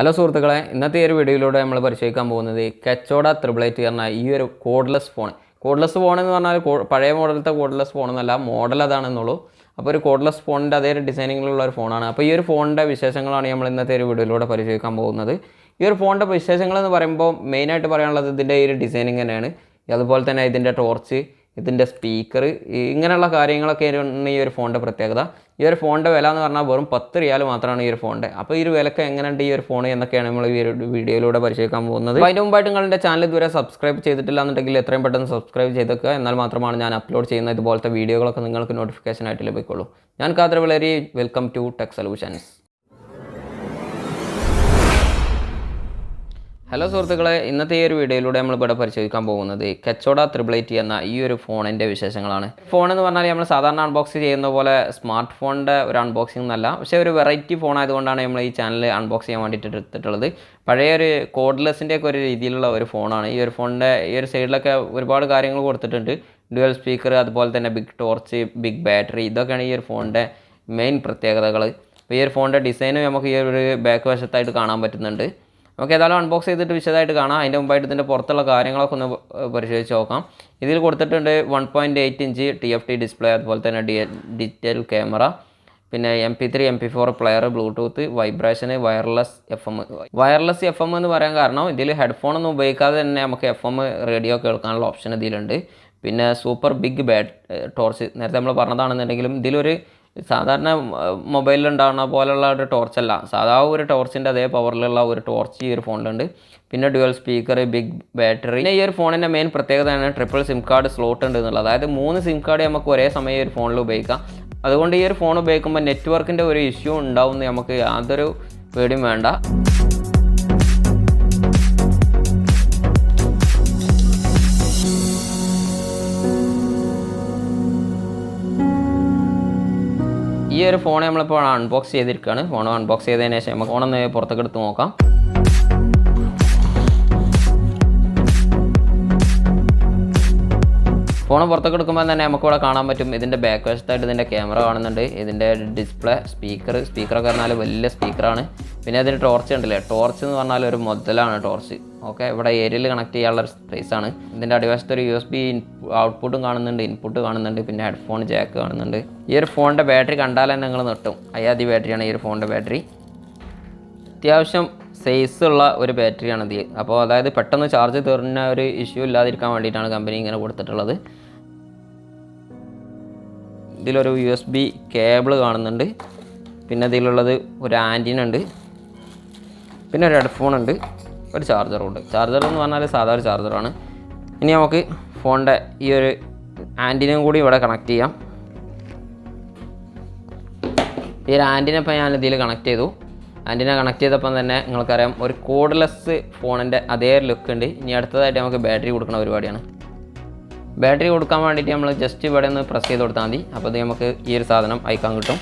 Hello സുഹൃത്തുക്കളെ ഇന്നത്തെ ഈ ഒരു വീഡിയോയിലൂടെ നമ്മൾ പരിശോധിക്കാൻ പോകുന്നത് കച്ചോട ത്രിബിളേറ്റ് എന്ന ഈ ഒരു കോഡ്ലെസ് ഫോൺ കോഡ്ലെസ് ഫോൺ എന്ന് പറഞ്ഞാൽ പഴയ മോഡലത്തെ കോഡ്ലെസ് ഫോൺ എന്നല്ല മോഡൽ അതാണെന്നുള്ളൂ. അപ്പോൾ ഒരു കോഡ്ലെസ് ഫോണിന്റെ അതേ ഡിസൈനിങ്ങിലുള്ള ഒരു ഫോണാണ് അപ്പോൾ ഈ ഒരു ഫോണിന്റെ വിശേഷങ്ങളാണ് നമ്മൾ ഇന്നത്തെ ഒരു വീഡിയോയിലൂടെ പരിശോധിക്കാൻ പോകുന്നത്. ഈ ഒരു ഫോണിന്റെ വിശേഷങ്ങൾ എന്ന് പറയുമ്പോൾ മെയിനായിട്ട് പറയാനുള്ളത് ഇതിന്റെ ഈ ഒരു ഡിസൈനിങ് തന്നെയാണ്. അതുപോലെ തന്നെ ഇതിന്റെ ടോർച്ച് ഇതിന്റെ സ്പീക്കർ ഇങ്ങനെയുള്ള കാര്യങ്ങളൊക്കെ ഈ ഒരു ഫോണിന്റെ പ്രത്യേകത. ഈ ഒരു ഫോണിന്റെ വില എന്ന് പറഞ്ഞാൽ വെറും പത്ത് റിയാൽ മാത്രമാണ് ഈ ഒരു ഫോണിന്റെ. അപ്പോൾ ഈ ഒരു വിലക്ക് എങ്ങനെയുണ്ട് ഈ ഒരു ഫോൺ എന്നൊക്കെയാണ് നമ്മൾ ഈ ഒരു വീഡിയോയിലൂടെ പരിശോധിക്കാൻ പോകുന്നത്. അതിന് മുമ്പായിട്ട് നിങ്ങളുടെ ചാനൽ ഇതുവരെ സബ്സ്ക്രൈബ് ചെയ്തിട്ടില്ല എന്നുണ്ടെങ്കിൽ എത്രയും പെട്ടെന്ന് സബ്സ്ക്രൈബ് ചെയ്തേക്കുക. എന്നാൽ മാത്രമാണ് ഞാൻ അപ്ലോഡ് ചെയ്യുന്ന ഇതുപോലത്തെ വീഡിയോകളൊക്കെ നിങ്ങൾക്ക് നോട്ടിഫിക്കേഷൻ ആയിട്ട് ലഭിക്കുള്ളൂ. ഞാൻ കാത്ര വളരെ welcome to Tech Solutions. Hello സുഹൃത്തുക്കളെ. ഇന്നത്തെ ഈ ഒരു വീഡിയോയിലൂടെ നമ്മൾ ഇവിടെ പരിശോധിക്കാൻ പോകുന്നത് കച്ചോട ത്രിബിളേറ്റ് എന്ന ഈ ഒരു ഫോണിന്റെ വിശേഷങ്ങളാണ്. ഫോൺ എന്ന് പറഞ്ഞാൽ നമ്മൾ സാധാരണ അൺബോക്സ് ചെയ്യുന്ന പോലെ സ്മാർട്ട് ഫോണിന്റെ ഒരു അൺബോക്സിംഗ് എന്നല്ല. പക്ഷേ ഒരു വെറൈറ്റി ഫോൺ ആയതുകൊണ്ടാണ് നമ്മൾ ഈ ചാനൽ അൺബോക്സ് ചെയ്യാൻ വേണ്ടിയിട്ട് എടുത്തിട്ടുള്ളത്. പഴയ ഒരു കോഡ്ലെസിന്റെ ഒക്കെ ഒരു രീതിയിലുള്ള ഒരു ഫോണാണ് ഈ ഒരു ഫോണിന്റെ ഈ ഒരു സൈഡിലൊക്കെ ഒരുപാട് കാര്യങ്ങൾ കൊടുത്തിട്ടുണ്ട്. ഡ്യുവൽ സ്പീക്കർ അതുപോലെ തന്നെ ബിഗ് ടോർച്ച് ബിഗ് ബാറ്ററി ഇതൊക്കെയാണ് ഈ ഒരു ഫോണിന്റെ മെയിൻ പ്രത്യേകതകൾ ഈ ഒരു ഫോണിന്റെ ഡിസൈനും നമുക്ക് ഈ ഒരു ബാക്ക് വശത്തായിട്ട് കാണാൻ പറ്റുന്നുണ്ട്. നമുക്ക് ഏതായാലും അൺബോക്സ് ചെയ്തിട്ട് വിശദമായിട്ട് കാണാം. അതിന്റെ മുമ്പായിട്ട് ഇതിന്റെ പുറത്തുള്ള കാര്യങ്ങളൊക്കെ ഒന്ന് പരിശോധിച്ച് നോക്കാം. ഇതിൽ കൊടുത്തിട്ടുണ്ട് one point eight inch T F T display അതുപോലെ തന്നെ ഡി ഡിജിറ്റൽ ക്യാമറ പിന്നെ M P three M P four player Bluetooth vibration wireless F M wireless F M എന്ന് പറയാൻ കാരണം ഇതിൽ ഹെഡ്ഫോൺ ഒന്നും ഉപയോഗിക്കാതെ തന്നെ നമുക്ക് എഫ് എം റേഡിയോ കേൾക്കാനുള്ള ഓപ്ഷൻ ഇതിലുണ്ട്. പിന്നെ സൂപ്പർ ബിഗ് ബാറ്റ് ടോർച്ച് നേരത്തെ നമ്മൾ പറഞ്ഞതാണെന്നുണ്ടെങ്കിലും ഇതിലൊരു സാധാരണ മൊബൈലിൽ ഉണ്ടാകുന്ന പോലെയുള്ള ഒരു ടോർച്ചല്ല സാധാ ഒരു ടോർച്ചിന്റെ അതേ പവറിലുള്ള ഒരു ടോർച്ച് ഈ ഒരു ഫോണിലുണ്ട് പിന്നെ ഡ്യുവൽ സ്പീക്കർ ബിഗ് ബാറ്ററി പിന്നെ ഈ ഒരു ഫോണിന്റെ മെയിൻ പ്രത്യേകതയാണ് ട്രിപ്പിൾ സിം കാർഡ് സ്ലോട്ട് ഉണ്ട് എന്നുള്ളത്. അതായത് മൂന്ന് സിം കാർഡ് നമുക്ക് ഒരേ സമയം ഈ ഒരു ഫോണിൽ ഉപയോഗിക്കാം. അതുകൊണ്ട് ഈ ഒരു ഫോൺ ഉപയോഗിക്കുമ്പോൾ നെറ്റ്വർക്കിന്റെ ഒരു ഇഷ്യൂ ഉണ്ടാവുമെന്ന് നമുക്ക് യാതൊരു പേടിയും വേണ്ട. ഈ ഒരു ഫോൺ നമ്മളിപ്പോൾ അൺബോക്സ് ചെയ്തിരിക്കുകയാണ് ഫോൺ അൺബോക്സ് ചെയ്തതിന് ശേഷം നമുക്ക് ഫോണൊന്ന് പുറത്തേക്ക് എടുത്ത് നോക്കാം. ഫോൺ പുറത്തേക്ക് എടുക്കുമ്പോൾ തന്നെ നമുക്ക് ഇവിടെ കാണാൻ പറ്റും. ഇതിന്റെ ബാക്ക് വശത്തായിട്ട് ഇതിന്റെ ക്യാമറ കാണുന്നുണ്ട്. ഇതിന്റെ ഡിസ്പ്ലേ സ്പീക്കർ സ്പീക്കറൊക്കെ പറഞ്ഞാൽ വലിയ സ്പീക്കറാണ് പിന്നെ അതിന് ടോർച്ച് ഉണ്ടല്ലേ? ടോർച്ച് എന്ന് പറഞ്ഞാൽ ഒരു മുതലാണ് ടോർച്ച് ഓക്കെ ഇവിടെ ഏരിയയിൽ കണക്ട് ചെയ്യാനുള്ള സ്പേസ് ആണ്. ഇതിന്റെ അടിവശത്ത് ഒരു യു എസ് ബി ഔട്ട്പുട്ടും കാണുന്നുണ്ട് ഇൻപുട്ട് കാണുന്നുണ്ട് പിന്നെ ഹെഡ്ഫോൺ ജാക്ക് കാണുന്നുണ്ട്. ഈ ഒരു ഫോണിന്റെ ബാറ്ററി കണ്ടാൽ തന്നെ നിങ്ങൾ നിർത്തും അയ്യാതി ബാറ്ററിയാണ് ഈ ഒരു ഫോണിന്റെ ബാറ്ററി അത്യാവശ്യം സൈസ് ഉള്ള ഒരു ബാറ്ററിയാണ് ഇത്. അപ്പോൾ അതായത് പെട്ടെന്ന് ചാർജ് തീർന്ന ഒരു ഇഷ്യൂ ഇല്ലാതിരിക്കാൻ വേണ്ടിയിട്ടാണ് കമ്പനി ഇങ്ങനെ കൊടുത്തിട്ടുള്ളത്. ഇതിലൊരു യു എസ് ബി കേബിൾ കാണുന്നുണ്ട്. പിന്നെ ഇതിലുള്ളത് ഒരു ആന്റിന ഉണ്ട്. പിന്നെ ഒരു ഹെഡ്ഫോൺ ഉണ്ട്. ഒരു ചാർജറും ഉണ്ട്. ചാർജർ എന്ന് പറഞ്ഞാൽ സാധാരണ ചാർജറാണ് ഇനി നമുക്ക് ഫോണിന്റെ ഈ ഒരു ആന്റിനും കൂടി ഇവിടെ കണക്ട് ചെയ്യാം. ഈ ഒരു ആന്റിന ഇപ്പോൾ ഞാൻ ഇതിൽ കണക്ട് ചെയ്തു. ആന്റിന കണക്ട് ചെയ്തപ്പം തന്നെ നിങ്ങൾക്കറിയാം ഒരു കോഡ്ലെസ് ഫോണിന്റെ അതേ ലുക്ക് ഉണ്ട്. ഇനി അടുത്തതായിട്ട് നമുക്ക് ബാറ്ററി കൊടുക്കുന്ന പരിപാടിയാണ്. ബാറ്ററി കൊടുക്കാൻ വേണ്ടിയിട്ട് നമ്മൾ ജസ്റ്റ് ഇവിടെ ഒന്ന് പ്രസ് ചെയ്ത് കൊടുത്താൽ മതി. അപ്പോൾ ഇത് നമുക്ക് ഈ ഒരു സാധനം അയക്കാൻ കിട്ടും.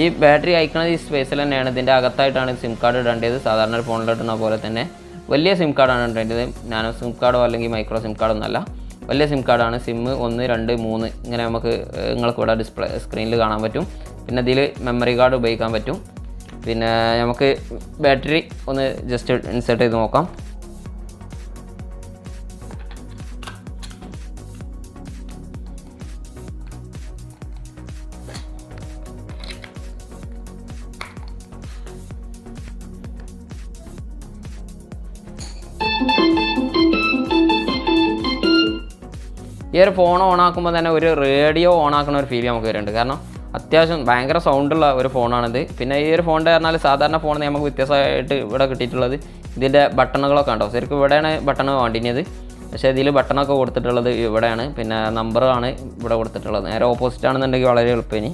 ഈ ബാറ്ററി അയക്കുന്നത് ഈ സ്പേസിൽ തന്നെയാണ്. ഇതിന്റെ അകത്തായിട്ടാണ് സിം കാർഡ് ഇടേണ്ടത്. സാധാരണ ഫോണിൽ പോലെ തന്നെ. വലിയ സിം കാർഡാണ് ഇടേണ്ടത് നാനോ സിം കാർഡോ അല്ലെങ്കിൽ മൈക്രോ സിം കാർഡോ ഒന്നല്ല വലിയ സിം കാർഡാണ് സിം ഒന്ന് രണ്ട് മൂന്ന് ഇങ്ങനെ നമുക്ക് നിങ്ങൾക്ക് ഇവിടെ ഡിസ്പ്ലേ സ്ക്രീനിൽ കാണാൻ പറ്റും. പിന്നെ ഇതിൽ മെമ്മറി കാർഡ് ഉപയോഗിക്കാൻ പറ്റും. പിന്നെ നമുക്ക് ബാറ്ററി ഒന്ന് ജസ്റ്റ് ഇൻസേർട്ട് ചെയ്ത് നോക്കാം. ഈ ഒരു ഫോൺ ഓൺ ആക്കുമ്പോൾ തന്നെ ഒരു റേഡിയോ ഓൺ ആക്കുന്ന ഒരു ഫീൽ നമുക്ക് വരുന്നുണ്ട്. കാരണം അത്യാവശ്യം ഭയങ്കര സൗണ്ടുള്ള ഒരു ഫോണാണിത് പിന്നെ ഈ ഒരു ഫോണിന്റെ പറഞ്ഞാൽ സാധാരണ ഫോണിൽ നമുക്ക് വ്യത്യസ്തമായിട്ട് ഇവിടെ കിട്ടിയിട്ടുള്ളത് ഇതിന്റെ ബട്ടണുകളൊക്കെ ഉണ്ടോ ശരിക്കും ഇവിടെയാണ് ബട്ടൺ വേണ്ടിയത്. പക്ഷേ ഇതിൽ ബട്ടണൊക്കെ കൊടുത്തിട്ടുള്ളത് ഇവിടെയാണ്. പിന്നെ നമ്പറാണ് ഇവിടെ കൊടുത്തിട്ടുള്ളത്. നേരെ ഓപ്പോസിറ്റ് ആണെന്നുണ്ടെങ്കിൽ വളരെ എളുപ്പമിനി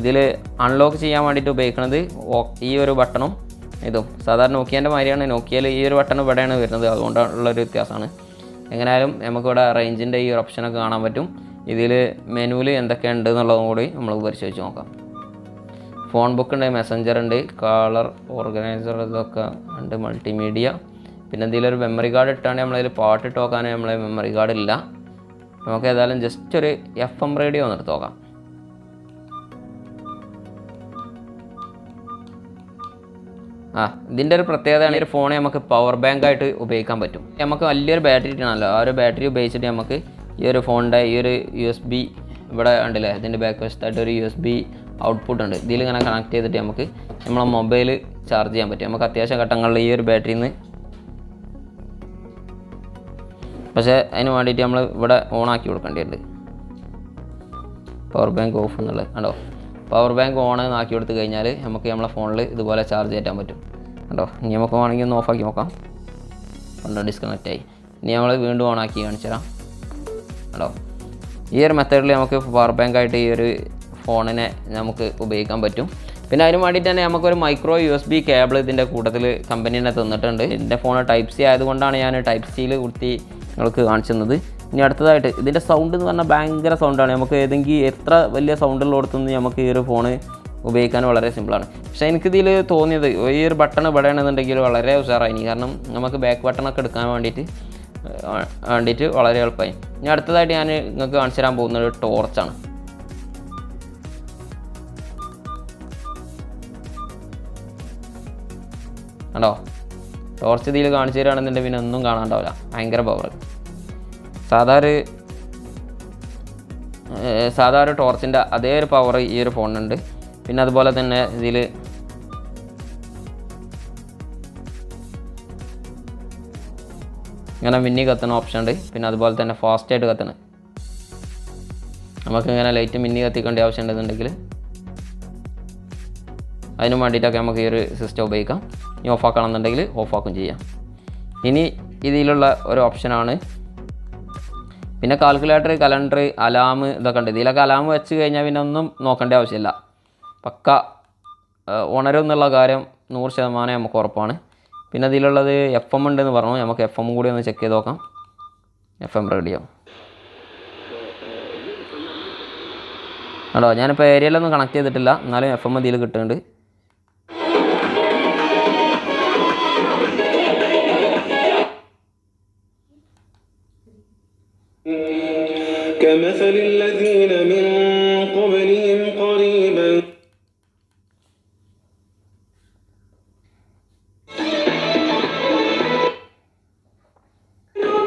ഇതിൽ അൺലോക്ക് ചെയ്യാൻ വേണ്ടിയിട്ട് ഉപയോഗിക്കുന്നത് ഈ ഒരു ബട്ടണും ഇതും. സാധാരണ നോക്കിയാന്റെ മാതിരിയാണ്. നോക്കിയാൽ ഈ ഒരു ബട്ടൺ ഇവിടെയാണ് വരുന്നത്. അതുകൊണ്ടുള്ളൊരു വ്യത്യാസമാണ്. എങ്ങനെയായാലും നമുക്കിവിടെ റേഞ്ചിന്റെ ഈ ഒരു ഓപ്ഷനൊക്കെ കാണാൻ പറ്റും. ഇതിൽ മെനുവിൽ എന്തൊക്കെ ഉണ്ട് എന്നുള്ളതും കൂടി നമ്മൾ പരിശോധിച്ച് നോക്കാം. ഫോൺ ബുക്ക് ഉണ്ട് മെസ്സഞ്ചർ ഉണ്ട് കളർ ഓർഗനൈസർ ഇതൊക്കെ ഉണ്ട് മൾട്ടിമീഡിയ പിന്നെ ഇതിലൊരു മെമ്മറി കാർഡ് ഇട്ടാണ്ട് നമ്മളതിൽ പാട്ട് ഇട്ട് നോക്കാൻ നമ്മളെ മെമ്മറി കാർഡ് ഇല്ല. നമുക്ക് ഏതായാലും ജസ്റ്റ് ഒരു എഫ് എം റേഡിയോ ഒന്ന് എടുത്ത് നോക്കാം. ആ ഇതിന്റെ ഒരു പ്രത്യേകതയാണ് ഒരു ഫോൺ നമുക്ക് പവർ ബാങ്ക് ആയിട്ട് ഉപയോഗിക്കാൻ പറ്റും. നമുക്ക് വലിയൊരു ബാറ്ററി ഇട്ടാണല്ലോ ആ ഒരു ബാറ്ററി ഉപയോഗിച്ചിട്ട് നമുക്ക് ഈ ഒരു ഫോണിന്റെ ഈ ഒരു യു എസ് ബി ഇവിടെ ഉണ്ടല്ലേ? ഇതിന്റെ ബാക്ക് വശത്തായിട്ട് ഒരു യു എസ് ബി ഔട്ട്പുട്ട് ഉണ്ട്. ഇതിൽ ഇങ്ങനെ കണക്ട് ചെയ്തിട്ട് നമുക്ക് നമ്മളെ മൊബൈൽ ചാർജ് ചെയ്യാൻ പറ്റും. നമുക്ക് അത്യാവശ്യം ഘട്ടങ്ങളിൽ ഈ ഒരു ബാറ്ററിയിൽ നിന്ന് പക്ഷേ അതിന് വേണ്ടിയിട്ട് നമ്മൾ ഇവിടെ ഓൺ ആക്കി കൊടുക്കേണ്ടതുണ്ട് പവർ ബാങ്ക് ഓഫ് എന്നുള്ളത്. കണ്ടോ? പവർ ബാങ്ക് ഓൺ ആക്കി കൊടുത്തു കഴിഞ്ഞാൽ നമുക്ക് നമ്മളെ ഫോണിൽ ഇതുപോലെ ചാർജ് കയറ്റാൻ പറ്റും. കണ്ടോ? ഇനി നമുക്ക് വേണമെങ്കിൽ ഒന്ന് ഓഫാക്കി നോക്കാം. കണ്ടോ? ഡിസ്കണക്റ്റ് ആയി. ഇനി നമ്മൾ വീണ്ടും ഓൺ ആക്കി കാണിച്ചു തരാം. കണ്ടോ? ഈ ഒരു മെത്തേഡിൽ നമുക്ക് പവർ ബാങ്ക് ആയിട്ട് ഈ ഒരു ഫോണിനെ നമുക്ക് ഉപയോഗിക്കാൻ പറ്റും. പിന്നെ അതിന് വേണ്ടിയിട്ട് തന്നെ നമുക്കൊരു micro U S B cable ഇതിന്റെ കൂട്ടത്തിൽ കമ്പനി തന്നെ തന്നിട്ടുണ്ട്. എന്റെ ഫോൺ ടൈപ്പ് സി ആയതുകൊണ്ടാണ് ഞാൻ ടൈപ്പ് സിയിൽ കുത്തി നിങ്ങൾക്ക് കാണിച്ചു തന്നത്. ഇനി അടുത്തതായിട്ട് ഇതിന്റെ സൗണ്ട് എന്ന് പറഞ്ഞാൽ ഭയങ്കര സൗണ്ടാണ് നമുക്ക് ഏതെങ്കിലും എത്ര വലിയ സൗണ്ടുള്ളിടത്തുനിന്ന് നമുക്ക് ഈ ഒരു ഫോൺ ഉപയോഗിക്കാൻ വളരെ സിമ്പിളാണ് പക്ഷേ എനിക്കിതിൽ തോന്നിയത് ഈ ഒരു ബട്ടൺ ഇവിടെയാണെന്നുണ്ടെങ്കിൽ വളരെ ഉഷാറായി. കാരണം നമുക്ക് ബാക്ക് ബട്ടണൊക്കെ എടുക്കാൻ വേണ്ടിയിട്ട് വേണ്ടിയിട്ട് വളരെ എളുപ്പമായി. ഇനി അടുത്തതായിട്ട് ഞാൻ നിങ്ങൾക്ക് കാണിച്ചു തരാൻ പോകുന്നത് ടോർച്ചാണ് കണ്ടോ? ടോർച്ച് ഇതിൽ കാണിച്ചു തരികയാണെന്നുണ്ടെങ്കിൽ പിന്നെ ഒന്നും കാണാണ്ടാവില്ല. ഭയങ്കര പവർ സാധാ സാധാരണ ഏഹ് സാധാ ഒരു ടോർച്ചിന്റെ അതേ ഒരു പവർ ഈ ഒരു ഫോണിനുണ്ട് പിന്നെ അതുപോലെ തന്നെ ഇതിൽ ഇങ്ങനെ മിന്നി കത്തുന്ന ഓപ്ഷൻ ഉണ്ട്. പിന്നെ അതുപോലെ തന്നെ ഫാസ്റ്റായിട്ട് കത്തണ നമുക്ക് ഇങ്ങനെ ലൈറ്റ് മിന്നി കത്തിക്കേണ്ട ആവശ്യം ഉണ്ടെന്നുണ്ടെങ്കിൽ അതിന് വേണ്ടിയിട്ടൊക്കെ നമുക്ക് ഈ ഒരു സിസ്റ്റം ഉപയോഗിക്കാം. ഇനി ഓഫാക്കണമെന്നുണ്ടെങ്കിൽ ഓഫാക്കും ചെയ്യാം. ഇനി ഇതിലുള്ള ഒരു ഓപ്ഷനാണ് പിന്നെ കാൽക്കുലേറ്റർ കലണ്ടർ അലാം ഇതൊക്കെ ഉണ്ട്. ഇതിലൊക്കെ അലാം വെച്ച് കഴിഞ്ഞാൽ പിന്നെ ഒന്നും നോക്കേണ്ട ആവശ്യമില്ല. പക്ക ഉണരും എന്നുള്ള കാര്യം നൂറ് ശതമാനം നമുക്ക് ഉറപ്പാണ്. പിന്നെ ഇതിലുള്ളത് എഫ് എം ഉണ്ടെന്ന് പറഞ്ഞു. നമുക്ക് എഫ് എം കൂടി ഒന്ന് ചെക്ക് ചെയ്ത് നോക്കാം. എഫ് എം റേഡിയോ കേട്ടോ ഞാനിപ്പോൾ ഏരിയയിലൊന്നും കണക്ട് ചെയ്തിട്ടില്ല. എന്നാലും എഫ് എം ഇതിൽ കിട്ടുന്നുണ്ട്. الذين من قبلهم قريبا هو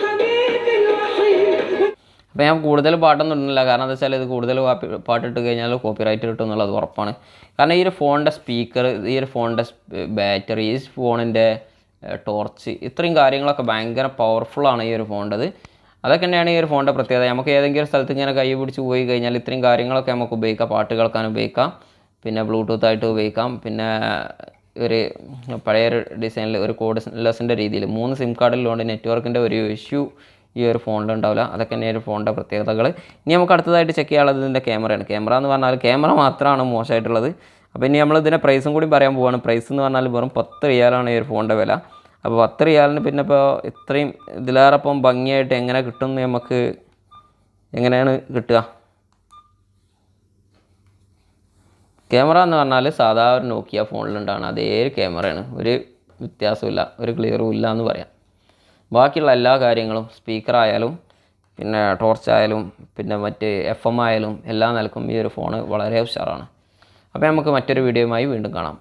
حبيب الوحيد അപ്പോൾ ഞാൻ കൂടുതൽ പാട്ടൊന്നും ഇടുന്നില്ല കാരണം എന്താ വെച്ചാൽ ഇത് കൂടുതൽ പാപ്പി പാട്ടിട്ട് കഴിഞ്ഞാൽ കോപ്പിറൈറ്റ് കിട്ടും എന്നുള്ളത് ഉറപ്പാണ് കാരണം ഈ ഒരു ഫോണിൻ്റെ സ്പീക്കർ ഈ ഒരു ഫോണിൻ്റെ ബാറ്ററി ഈ ഫോണിൻ്റെ ടോർച്ച് ഇത്രയും കാര്യങ്ങളൊക്കെ ഭയങ്കര പവർഫുള്ളാണ് ഈ ഒരു ഫോണിൻ്റെത് അതൊക്കെ തന്നെയാണ് ഈ ഒരു ഫോണിന്റെ പ്രത്യേകത. നമുക്ക് ഏതെങ്കിലും ഒരു സ്ഥലത്ത് ഇങ്ങനെ കൈ പിടിച്ച് പോയി കഴിഞ്ഞാൽ ഇത്രയും കാര്യങ്ങളൊക്കെ നമുക്ക് ഉപയോഗിക്കാം. പാട്ട് കേൾക്കാൻ ഉപയോഗിക്കാം. പിന്നെ ബ്ലൂടൂത്ത് ആയിട്ട് ഉപയോഗിക്കാം. പിന്നെ ഒരു പഴയൊരു ഡിസൈനിൽ ഒരു കോഡ് ലെസ്സിന്റെ രീതിയിൽ മൂന്ന് സിം കാർഡിലുകൊണ്ട് നെറ്റ്വർക്കിന്റെ ഒരു ഇഷ്യൂ ഈ ഒരു ഫോണിൽ ഉണ്ടാവില്ല. അതൊക്കെ തന്നെ ഒരു ഫോണിന്റെ പ്രത്യേകതകൾ ഇനി നമുക്ക് അടുത്തതായിട്ട് ചെക്ക് ചെയ്യാനുള്ളത് ഇതിന്റെ ക്യാമറയാണ് ക്യാമറ എന്ന് പറഞ്ഞാൽ ക്യാമറ മാത്രമാണ് മോശമായിട്ടുള്ളത്. അപ്പോൾ ഇനി നമ്മൾ ഇതിന്റെ പ്രൈസും കൂടി പറയാൻ പോവാണ്. പ്രൈസ് എന്ന് പറഞ്ഞാൽ വെറും പത്ത് റിയാലാണ് ഈ ഒരു ഫോണിന്റെ വില. അപ്പോൾ പത്ത് റിയാലിന് പിന്നെ ഇപ്പോൾ ഇത്രയും ഇതിലേറെപ്പം ഭംഗിയായിട്ട് എങ്ങനെ കിട്ടും നമുക്ക് എങ്ങനെയാണ് കിട്ടുക? ക്യാമറ എന്ന് പറഞ്ഞാൽ സാധാ ഒരു നോക്കിയ ഫോണിലുണ്ടാണ് അതേ ക്യാമറയാണ്. ഒരു വ്യത്യാസമില്ല ഒരു ക്ലിയറും ഇല്ല എന്ന് പറയാം. ബാക്കിയുള്ള എല്ലാ കാര്യങ്ങളും സ്പീക്കർ ആയാലും പിന്നെ ടോർച്ച് ആയാലും പിന്നെ മറ്റ് എഫ് എം ആയാലും എല്ലാ നിലക്കും ഈ ഒരു ഫോണ് വളരെ ഉഷാറാണ്. അപ്പോൾ നമുക്ക് മറ്റൊരു വീഡിയോയുമായി വീണ്ടും കാണാം.